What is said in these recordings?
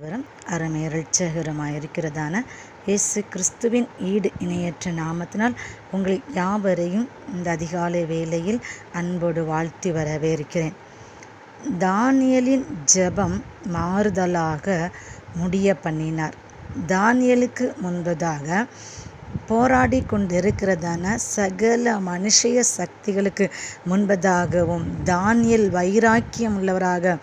வரும் அருமை இருக்கிறதான இயேசு கிறிஸ்துவின் ஈடு இணையற்ற நாமத்தினால் உங்கள் யாவரையும் இந்த அதிகாலை வேளையில் அன்போடு வாழ்த்தி வரவேற்கிறேன். தானியலின் ஜெபம் மாறுதலாக முடிய பண்ணினார் தானியலுக்கு முன்பதாக போராடி கொண்டிருக்கிறதான சகல மனுஷய சக்திகளுக்கு முன்பதாகவும் தானியல் வைராக்கியம் உள்ளவராக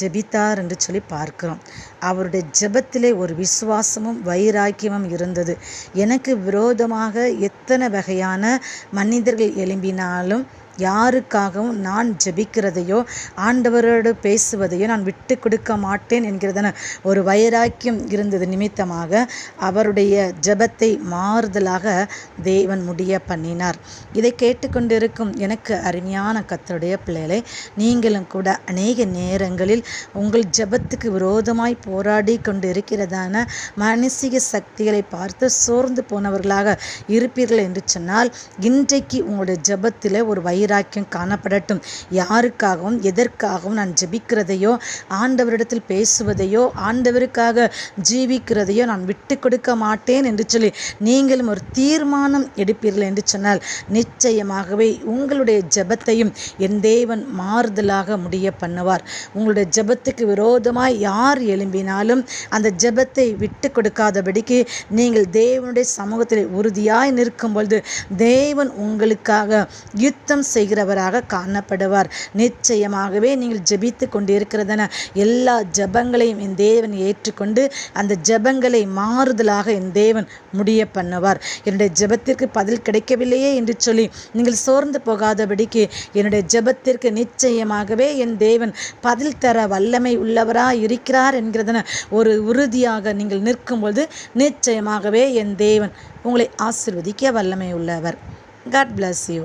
ஜெபித்தார் என்று சொல்லி பார்க்கிறோம். அவருடைய ஜெபத்திலே ஒரு விசுவாசமும் வைராக்கியமும் இருந்தது. எனக்கு விரோதமாக எத்தனை வகையான மனிதர்கள் எழும்பினாலும் யாருக்காகவும் நான் ஜெபிக்கிறதையோ ஆண்டவரோடு பேசுவதையோ நான் விட்டு கொடுக்க மாட்டேன் என்கிறதான ஒரு வைராக்கியம் இருந்தது நிமித்தமாக. அவருடைய ஜெபத்தை மாறுதலாக தேவன் முடிய பண்ணினார். இதை கேட்டுக்கொண்டிருக்கும் எனக்கு அருமையான கத்தருடைய பிள்ளைகளை நீங்களும் கூட அநேக நேரங்களில் உங்கள் ஜெபத்துக்கு விரோதமாய் போராடி கொண்டு இருக்கிறதான மனசிக சக்திகளை பார்த்து சோர்ந்து போனவர்களாக இருப்பீர்கள் என்று சொன்னால் இன்றைக்கு உங்களுடைய ஜெபத்தில் ஒரு வைர வைராக்கியம் காணப்படட்டும். யாருக்காகவும் எதற்காகவும் நான் ஜெபிக்கிறதையோ ஆண்டவரிடத்தில் பேசுவதையோ ஆண்டவருக்காக ஜீவிக்கிறதையோ நான் விட்டு கொடுக்க மாட்டேன் என்று சொல்லி நீங்களும் ஒரு தீர்மானம் எடுப்பீர்கள் என்று சொன்னால் நிச்சயமாகவே உங்களுடைய ஜெபத்தையும் என் தேவன் மாறுதலாக முடிய பண்ணுவார். உங்களுடைய ஜெபத்துக்கு விரோதமாய் யார் எழும்பினாலும் அந்த ஜெபத்தை விட்டு கொடுக்காதபடிக்கு நீங்கள் தேவனுடைய சமூகத்தில் உறுதியாய் நிற்கும் பொழுது தேவன் உங்களுக்காக யுத்தம் செய்கிறவராக காணப்படுவார். நிச்சயமாகவே நீங்கள் ஜெபித்து கொண்டிருக்கிறதன எல்லா ஜபங்களையும் என் தேவன் ஏற்றுக்கொண்டு அந்த ஜபங்களை மாறுதலாக என் தேவன் முடிய பண்ணுவார். என்னுடைய ஜபத்திற்கு பதில் கிடைக்கவில்லையே என்று சொல்லி நீங்கள் சோர்ந்து போகாதபடிக்கு என்னுடைய ஜபத்திற்கு நிச்சயமாகவே என் தேவன் பதில் தர வல்லமை உள்ளவராக இருக்கிறார் என்கிறதன ஒரு உறுதியாக நீங்கள் நிற்கும்பொழுது நிச்சயமாகவே என் தேவன் உங்களை ஆசிர்வதிக்க வல்லமை உள்ளவர். God bless you